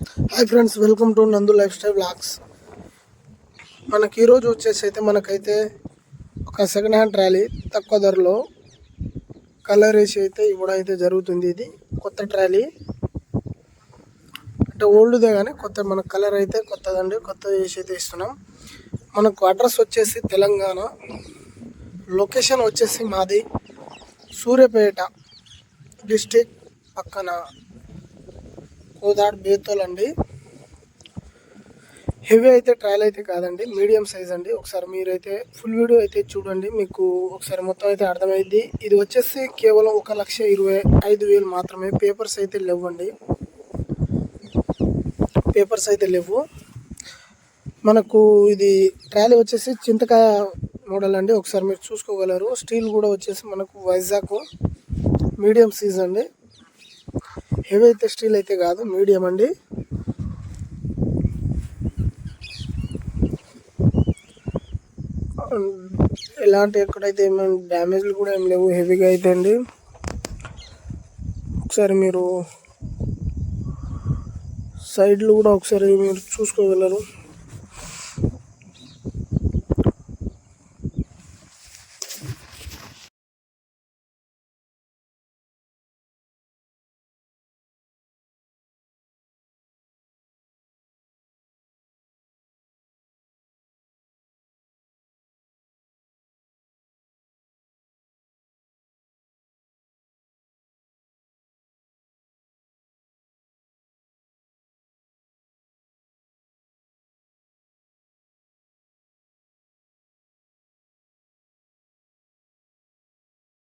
Hi friends welcome to Nandu lifestyle blogs మనకి ఈరోజు వచ్చేసి అయితే మనకైతే ఒక సెకండ్ హ్యాండ్ ట్రాలీ తక్కువ ధరలో కలర్ వేసి అయితే ఇవ్వడం అయితే జరుగుతుంది ఇది. కొత్త ట్రాలీ. అంటే ఓల్డ్దే కానీ కొత్త మన కలర్ అయితే కొత్తదండి కొత్త వేసి అయితే ఇస్తున్నాం. మనకు అడ్రస్ వచ్చేసి తెలంగాణ. లొకేషన్ వచ్చేసి మాది సూర్యాపేట డిస్టిక్ పక్కన. కోదాడ్ బేతోల్ అండి. హెవీ అయితే ట్రయల్ అయితే కాదండి మీడియం సైజ్ అండి. ఒకసారి మీరైతే ఫుల్ వీడియో అయితే చూడండి మీకు ఒకసారి మొత్తం అయితే అర్థమైంది. ఇది వచ్చేసి కేవలం ఒక లక్ష ఇరవై ఐదు వేలు మాత్రమే. పేపర్స్ అయితే లేవండి. పేపర్స్ అయితే లేవు. మనకు ఇది ట్రయల్ వచ్చేసి చింతకాయ మోడల్ అండి. ఒకసారి మీరు చూసుకోగలరు. స్టీల్ కూడా వచ్చేసి మనకు వైజాగ్ మీడియం సైజ్ అండి. హెవీ అయితే స్టీల్ అయితే కాదు మీడియం అండి. ఎలాంటి ఎక్కడైతే ఏమైనా డ్యామేజ్లు కూడా ఏం లేవు హెవీగా అయితే అండి. ఒకసారి మీరు సైడ్లు కూడా ఒకసారి మీరు చూసుకోగలరు.